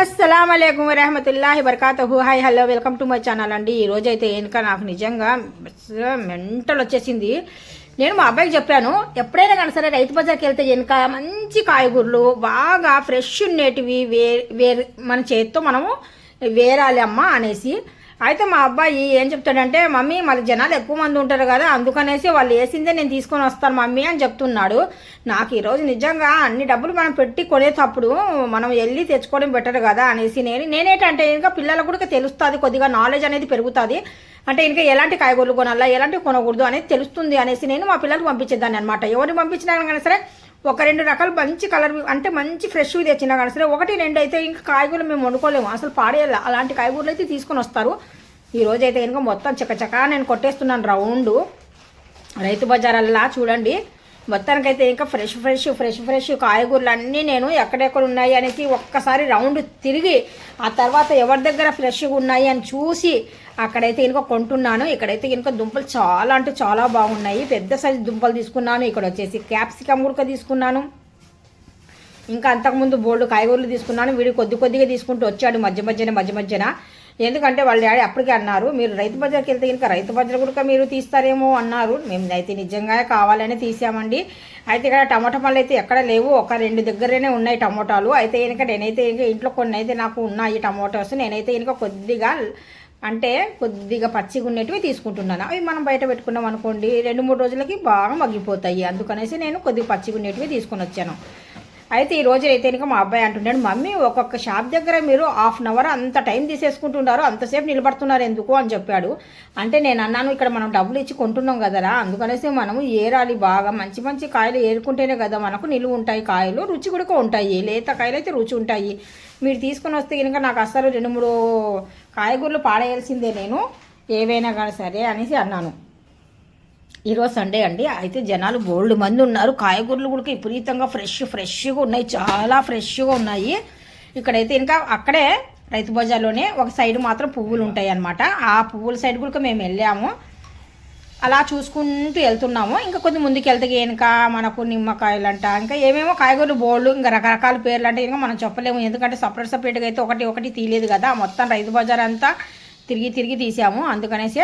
అస్సలం అయికం వరహమతుల్లా బర్కాతహు hi hello welcome to my channel అండి. ఈ రోజు అయితే వెనుక నాకు నిజంగా మెంటల్ వచ్చేసింది. నేను మా అబ్బాయికి చెప్పాను ఎప్పుడైనా కానీ సరే రైతు బజార్కి వెళ్తే వెనుక మంచి కాయగూరలు బాగా ఫ్రెష్ ఉండేటివి వే వేరు మన చేతితో మనము వేరాలి అమ్మ అనేసి అయితే మా అబ్బాయి ఏం చెప్తాడంటే మమ్మీ మరి జనాలు ఎక్కువ మంది ఉంటారు కదా అందుకనేసి వాళ్ళు వేసిందే నేను తీసుకొని వస్తాను మమ్మీ అని చెప్తున్నాడు. నాకు ఈరోజు నిజంగా అన్ని డబ్బులు మనం పెట్టి కొనేటప్పుడు మనం వెళ్ళి తెచ్చుకోవడం బెటర్ కదా అనేసి నేను నేనేటంటే ఇంకా పిల్లలకు కూడా తెలుస్తుంది కొద్దిగా నాలెడ్జ్ అనేది పెరుగుతుంది. అంటే ఇంకా ఎలాంటి కాయగూరలు కొనాలా ఎలాంటి కొనకూడదు అనేది తెలుస్తుంది అనేసి నేను మా పిల్లలకు పంపించేదాన్ని అనమాట ఎవరిని పంపించినా కానీ సరే ఒక రెండు రకాలు మంచి కలర్ అంటే మంచి ఫ్రెష్వి తెచ్చినా కానీ సరే ఒకటి రెండు అయితే ఇంకా కాయగూరలు మేము వండుకోలేము. అసలు పాడేయాలి. అలాంటి కాయగూరలు అయితే తీసుకొని వస్తారు. ఈరోజు అయితే కనుక మొత్తం చకచకా నేను కొట్టేస్తున్నాను రౌండ్. రైతు బజారల్లా చూడండి. మొత్తానికైతే ఇంకా ఫ్రెష్ ఫ్రెష్ ఫ్రెష్ ఫ్రెష్ కాయగూరలు అన్నీ నేను ఎక్కడెక్కడ ఉన్నాయి అనేసి ఒక్కసారి రౌండ్ తిరిగి ఆ తర్వాత ఎవరి దగ్గర ఫ్రెష్గా ఉన్నాయి అని చూసి అక్కడైతే ఇనుక కొంటున్నాను. ఇక్కడైతే ఇనుక దుంపలు చాలా అంటే చాలా బాగున్నాయి. పెద్ద సైజు దుంపలు తీసుకున్నాను. ఇక్కడ వచ్చేసి క్యాప్సికమ్ కూడా తీసుకున్నాను. ఇంకా అంతకుముందు బోల్డ్ కాయగూరలు తీసుకున్నాను. వీడు కొద్ది కొద్దిగా తీసుకుంటూ వచ్చాడు మధ్య మధ్యన మధ్య మధ్యన. ఎందుకంటే వాళ్ళ డాడీ అప్పటికే అన్నారు మీరు రైతు బజార్కి వెళ్తే ఇంకా రైతు బజార్ కూడా మీరు తీస్తారేమో అన్నారు. మేము అయితే నిజంగా కావాలని తీసామండి. అయితే ఇక్కడ టమాటా పళ్ళు అయితే ఎక్కడ లేవు ఒక రెండు దగ్గరనే ఉన్నాయి టమోటాలు. అయితే కనుక నేనైతే ఇంకా ఇంట్లో కొన్ని అయితే నాకు ఉన్నాయి టమోటాస్. నేనైతే కనుక కొద్దిగా అంటే కొద్దిగా పచ్చిగా ఉండేటివి తీసుకుంటున్నాను. అవి మనం బయట పెట్టుకున్నాం అనుకోండి రెండు మూడు రోజులకి బాగా మగ్గిపోతాయి. అందుకనేసి నేను కొద్దిగా పచ్చిగా ఉండేటివి తీసుకొని వచ్చాను. అయితే ఈ రోజు అయితే కనుక మా అబ్బాయి అంటున్నాడు మమ్మీ ఒక్కొక్క షాప్ దగ్గర మీరు హాఫ్ అన్ అవర్ అంత టైం తీసేసుకుంటున్నారు అంతసేపు నిలబడుతున్నారు ఎందుకు? అని చెప్పాడు. అంటే నేను అన్నాను ఇక్కడ మనం డబ్బులు ఇచ్చి కొంటున్నాం కదరా అందుకనేసి మనము ఏరాలి బాగా మంచి మంచి కాయలు ఏరుకుంటేనే కదా మనకు నిలువ ఉంటాయి కాయలు రుచి కూడా ఉంటాయి లేత కాయలు అయితే రుచి ఉంటాయి. మీరు తీసుకొని వస్తే కనుక నాకు అసలు రెండు మూడు కాయగూరలు పాడేయాల్సిందే నేను ఏవైనా కానీ సరే అనేసి అన్నాను. ఈరోజు సండే అండి. అయితే జనాలు బోల్డ్ మంది ఉన్నారు. కాయగూరలు కూడా విపరీతంగా ఫ్రెష్ ఫ్రెష్గా ఉన్నాయి. చాలా ఫ్రెష్గా ఉన్నాయి. ఇక్కడైతే ఇంకా అక్కడే రైతు బజార్లోనే ఒక సైడ్ మాత్రం పువ్వులు ఉంటాయి అన్నమాట. ఆ పువ్వుల సైడ్ కూడా మేము వెళ్ళాము. అలా చూసుకుంటూ వెళ్తున్నాము. ఇంకా కొద్ది ముందుకు వెళ్తే ఇంకా మనకు నిమ్మకాయలు అంట ఇంకా ఏమేమో కాయగూరలు బోళ్ళు ఇంకా రకరకాల పేర్లు అంటే ఇంకా మనం చెప్పలేము. ఎందుకంటే సపరేట్ సపరేట్గా అయితే ఒకటి ఒకటి తీయలేదు కదా. మొత్తం రైతు బజార్ అంతా తిరిగి తిరిగి తీసాము. అందుకనేసి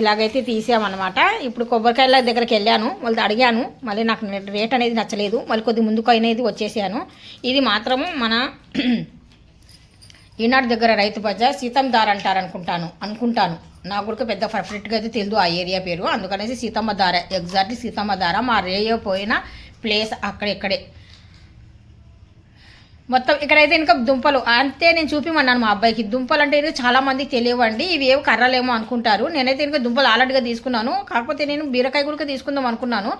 ఇలాగైతే తీసామన్నమాట. ఇప్పుడు కొబ్బరికాయల దగ్గరికి వెళ్ళాను. వాళ్ళు అడిగాను. మళ్ళీ నాకు రేట్ అనేది నచ్చలేదు. మళ్ళీ కొద్ది ముందుకు అనేది వచ్చేసాను. ఇది మాత్రము మన ఈనాడు దగ్గర రైతు బజార్ సీతం అంటారు అనుకుంటాను. అనుకుంటాను నాకు కూడా పెద్ద పర్ఫెక్ట్గా అయితే తెలియదు ఆ ఏరియా పేరు. అందుకనేసి సీతమ్మ దార ఎగ్జాక్ట్లీ సీతమ్మ దార మా రేయో పోయిన ప్లేస్ అక్కడెక్కడే. మొత్తం ఇక్కడైతే ఇంకా దుంపలు. అంతే నేను చూపిమన్నాను మా అబ్బాయికి. దుంపలు అంటే ఇది చాలా మందికి తెలియవండి. ఇవి ఏవి కర్రలేమో అనుకుంటారు. నేనైతే ఇంకా దుంపలు ఆల్రెడీగా తీసుకున్నాను. కాకపోతే నేను బీరకాయ కూడా తీసుకుందాం అనుకున్నాను.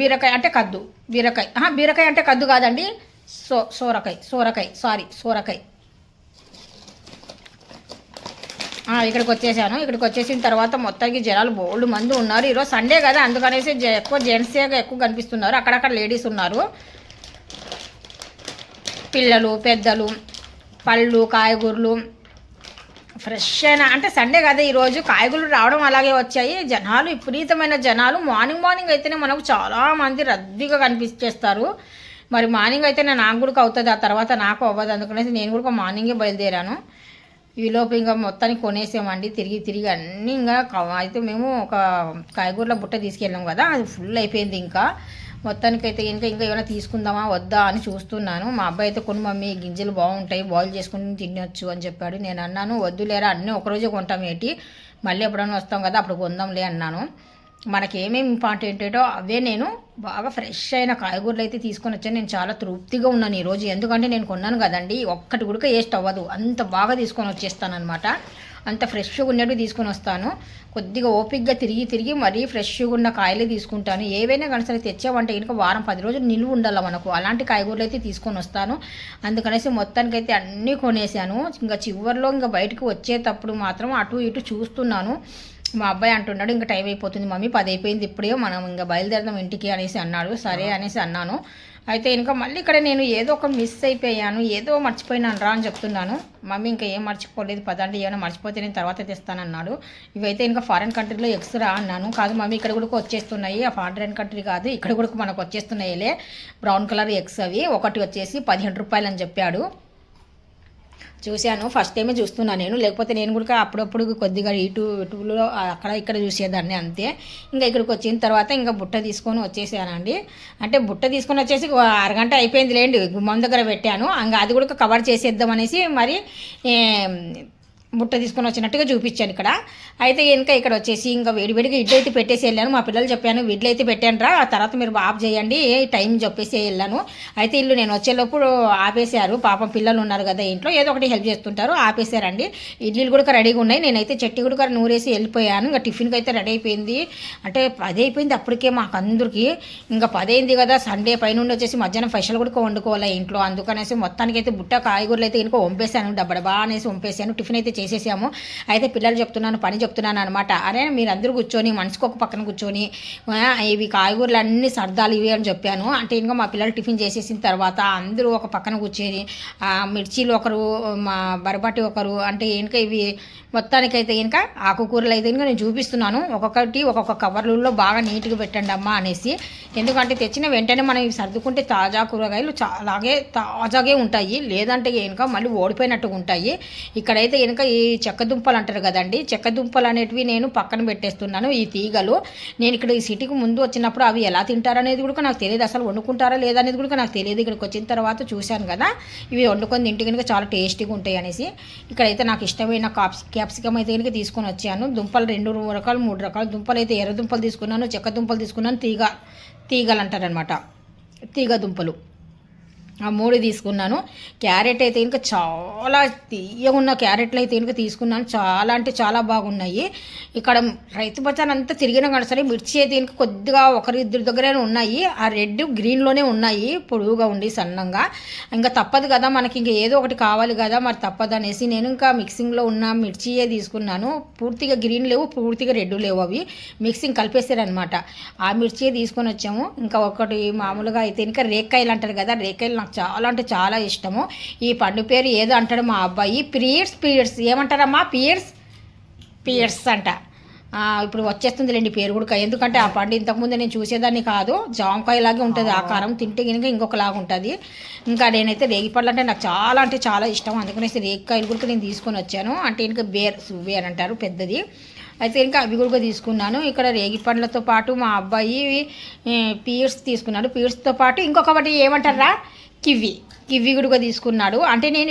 బీరకాయ అంటే కద్దు. బీరకాయ. బీరకాయ అంటే కద్దు కాదండి. సో సోరకాయ. సోరకాయ. సారీ సోరకాయ. ఇక్కడికి వచ్చేసాను. ఇక్కడికి వచ్చేసిన తర్వాత మొత్తానికి జనాలు బోల్డ్ మంది ఉన్నారు. ఈరోజు సండే కదా. అందుకనేసి ఎక్కువ జెంట్సే ఎక్కువ కనిపిస్తున్నారు. అక్కడక్కడ లేడీస్ ఉన్నారు. పిల్లలు పెద్దలు పళ్ళు కాయగూరలు. ఫ్రెష్ అయినా అంటే సండే కదా ఈరోజు కాయగూరలు రావడం అలాగే వచ్చాయి. జనాలు విపరీతమైన జనాలు. మార్నింగ్ మార్నింగ్ అయితేనే మనకు చాలామంది రద్దీగా కనిపించేస్తారు. మరి మార్నింగ్ అయితేనే నాకు కూడా అవుతుంది ఆ తర్వాత నాకు అవ్వదు. అందుకనేసి నేను కూడా మార్నింగే బయలుదేరాను. ఈలోపు ఇంకా మొత్తానికి కొనేసామండి. తిరిగి తిరిగి అన్నీ ఇంకా అయితే మేము ఒక కాయగూరల బుట్ట తీసుకెళ్ళాం కదా. అది ఫుల్ అయిపోయింది ఇంకా. మొత్తానికి అయితే ఇంకా ఇంకా ఏమైనా తీసుకుందామా వద్దా అని చూస్తున్నాను. మా అబ్బాయి అయితే కొన్ని మమ్మీ గింజలు బాగుంటాయి బాయిల్ చేసుకుని తినొచ్చు అని చెప్పాడు. నేను అన్నాను వద్దులేరా అన్నీ ఒకరోజే కొంటాం ఏంటి? మళ్ళీ ఎప్పుడైనా వస్తాం కదా అప్పుడు కొందాంలే అన్నాను. మనకి ఏమేమి ఇంపార్టెంట్ ఏంటో అవే నేను బాగా ఫ్రెష్ అయిన కాయగూరలు అయితే తీసుకొని వచ్చాను. నేను చాలా తృప్తిగా ఉన్నాను ఈరోజు ఎందుకంటే నేను కొన్నాను కదండి ఒక్కటి కూడా వేస్ట్ అవ్వదు. అంత బాగా తీసుకొని వచ్చేస్తాను అనమాట అంత ఫ్రెష్గా ఉన్నట్టు తీసుకొని వస్తాను. కొద్దిగా ఓపిక్గా తిరిగి తిరిగి మరీ ఫ్రెష్గా ఉన్న కాయలే తీసుకుంటాను. ఏవైనా కానీ సరే తెచ్చామంటే ఇంకా వారం పది రోజులు నిలువ ఉండాలి మనకు. అలాంటి కాయగూరలు అయితే తీసుకొని వస్తాను. అందుకనేసి మొత్తానికి అయితే అన్నీ కొనేసాను. ఇంకా చివరిలో ఇంకా బయటకు వచ్చేటప్పుడు మాత్రం అటు ఇటు చూస్తున్నాను. మా అబ్బాయి అంటున్నాడు ఇంకా టైం అయిపోతుంది మమ్మీ పది అయిపోయింది ఇప్పుడే మనం ఇంకా బయలుదేరదాం ఇంటికి అనేసి అన్నాడు. సరే అనేసి అన్నాను. అయితే ఇంకా మళ్ళీ ఇక్కడ నేను ఏదో ఒక మిస్ అయిపోయాను ఏదో మర్చిపోయినాను రా అని చెప్తున్నాను. మమ్మీ ఇంకా ఏం మర్చిపోలేదు పదండి ఏమైనా మర్చిపోతే నేను తర్వాత తెస్తానన్నాడు. ఇవైతే ఇంకా ఫారెన్ కంట్రీలో ఎగ్స్ రా అన్నాను. కాదు మమ్మీ ఇక్కడ కూడా వచ్చేస్తున్నాయి. ఆ ఫారెన్ కంట్రీ కాదు ఇక్కడ కూడా మనకు వచ్చేస్తున్నాయిలే. బ్రౌన్ కలర్ ఎగ్స్ అవి. ఒకటి వచ్చేసి పదిహేను రూపాయలు అని చెప్పాడు. చూశాను. ఫస్ట్ టైమే చూస్తున్నాను నేను. లేకపోతే నేను కూడా అప్పుడప్పుడు కొద్దిగా ఇటు ఇటులో అక్కడ ఇక్కడ చూసేదాన్ని అంతే. ఇంకా ఇక్కడికి వచ్చిన తర్వాత ఇంకా బుట్ట తీసుకొని వచ్చేసానండి. అంటే బుట్ట తీసుకొని వచ్చేసి అరగంట అయిపోయింది లేండి గుమ్మం దగ్గర పెట్టాను. ఇంకా అది కూడా కవర్ చేసేద్దాం అనేసి మరి బుట్ట తీసుకొని వచ్చినట్టుగా చూపించాను ఇక్కడ. అయితే ఇంకా ఇక్కడ వచ్చేసి ఇంకా వేడివేడిగా ఇడ్లు అయితే పెట్టేసి వెళ్ళాను. మా పిల్లలు చెప్పాను ఇడ్లు అయితే పెట్టాను రా ఆ తర్వాత మీరు ఆఫ్ చేయండి టైం చెప్పేసి వెళ్ళాను. అయితే ఇల్లు నేను వచ్చేలోపు ఆపేశారు. పాపం పిల్లలు ఉన్నారు కదా ఇంట్లో ఏదో ఒకటి హెల్ప్ చేస్తుంటారు ఆపేశారండి. ఇడ్లీలు కూడా రెడీగా ఉన్నాయి. నేనైతే చెట్టి కూడా నూరేసి వెళ్ళిపోయాను. ఇంకా టిఫిన్కి అయితే రెడీ అయిపోయింది. అంటే పది అయిపోయింది అప్పటికే మాకు అందరికీ. ఇంకా పదైంది కదా సండే పైనుండి వచ్చేసి మధ్యాహ్నం ఫెషల్ కూడా వండుకోవాలి ఇంట్లో. అందుకనేసి మొత్తానికి అయితే బుట్ట కాయగూరలు అయితే ఇంకో వంపేశాను. డబ్బడబా అనేసి వంపేశాను. టిఫిన్ అయితే చేసేసాము. అయితే పిల్లలు చెప్తున్నాను పని చెప్తున్నాను అనమాట అరే మీరు అందరూ కూర్చొని మనసుకు ఒక పక్కన కూర్చొని ఇవి కాయగూరలు అన్ని సర్దాలు ఇవి అని చెప్పాను. అంటే ఇంకా మా పిల్లలు టిఫిన్ చేసేసిన తర్వాత అందరూ ఒక పక్కన కూర్చొని మిర్చీలు ఒకరు మా బరబాటి ఒకరు అంటే ఇంకా ఇవి మొత్తానికైతే ఇంకా ఆకుకూరలు అయితే ఇంకా నేను చూపిస్తున్నాను. ఒక్కొక్కటి ఒక్కొక్క కవర్లలో బాగా నీట్గా పెట్టండి అమ్మా అనేసి. ఎందుకంటే తెచ్చిన వెంటనే మనం ఇవి సర్దుకుంటే తాజా కూరగాయలు చాలాగే తాజాగే ఉంటాయి. లేదంటే ఇంకా మళ్ళీ ఓడిపోయినట్టుగా ఉంటాయి. ఇక్కడైతే కనుక ఈ చెక్క దుంపలు అంటారు కదండి. చెక్క దుంపలు అనేటివి నేను పక్కన పెట్టేస్తున్నాను ఈ తీగలు. నేను ఇక్కడ ఈ సిటీకి ముందు వచ్చినప్పుడు అవి ఎలా తింటారనేది కూడా నాకు తెలియదు. అసలు వండుకుంటారా లేదా అనేది కూడా నాకు తెలియదు. ఇక్కడికి వచ్చిన తర్వాత చూశాను కదా. ఇవి వండుకొని తింటే కనుక చాలా టేస్టీగా ఉంటాయి అనేసి. ఇక్కడైతే నాకు ఇష్టమైన కాప్స్ క్యాప్సికమ్ అయితే కనుక తీసుకొని వచ్చాను. దుంపలు రెండు రకాలు మూడు రకాల. దుంపలు అయితే ఎర్ర దుంపలు తీసుకున్నాను చెక్క దుంపలు తీసుకున్నాను తీగ తీగలు అంటారనమాట తీగ దుంపలు. ఆ మూడు తీసుకున్నాను. క్యారెట్ అయితే ఇంకా చాలా తీయగా ఉన్న క్యారెట్లు అయితే ఇంకా తీసుకున్నాను. చాలా అంటే చాలా బాగున్నాయి. ఇక్కడ రైతు బజార్ అంతా తిరిగినా కానీ సరే మిర్చి అయితే ఇంకా కొద్దిగా ఒకరి ఇద్దరి దగ్గరే ఉన్నాయి. ఆ రెడ్ గ్రీన్లోనే ఉన్నాయి. పొడువుగా ఉండి సన్నంగా. ఇంకా తప్పదు కదా మనకి ఇంకా ఏదో ఒకటి కావాలి కదా. మరి తప్పదు అనేసి నేను ఇంకా మిక్సింగ్లో ఉన్న మిర్చియే తీసుకున్నాను. పూర్తిగా గ్రీన్ లేవు పూర్తిగా రెడ్ లేవు అవి. మిక్సింగ్ కలిపేసారనమాట ఆ మిర్చియే తీసుకొని వచ్చాము. ఇంకా ఒకటి మామూలుగా అయితే ఇంకా రేక్కాయలు అంటారు కదా రేకాయలు నాకు చాలా అంటే చాలా ఇష్టము. ఈ పండు పేరు ఏదో అంటాడు మా అబ్బాయి. పీరియడ్స్ పీరియడ్స్ ఏమంటారమ్మా? పీరియడ్స్ పియర్స్ అంట. ఇప్పుడు వచ్చేస్తుంది లేండి పేరు కూడా ఎందుకంటే ఆ పండు ఇంతకుముందు నేను చూసేదాన్ని కాదు. జామకాయలాగే ఉంటుంది ఆకారం తింటే కనుక ఇంకొకలాగా ఉంటుంది. ఇంకా నేనైతే రేగి పళ్ళు అంటే నాకు చాలా అంటే చాలా ఇష్టం. అందుకనేసి రేగికాయలు కూడా నేను తీసుకొని వచ్చాను. అంటే ఇంకా బేర్ బేర్ అంటారు పెద్దది. అయితే ఇంకా అవి కూడా తీసుకున్నాను. ఇక్కడ రేగి పండ్లతో పాటు మా అబ్బాయి పీర్స్ తీసుకున్నాడు. పీర్స్తో పాటు ఇంకొకటి ఏమంటారా? కివి. కివి కూడా తీసుకున్నాడు. అంటే నేను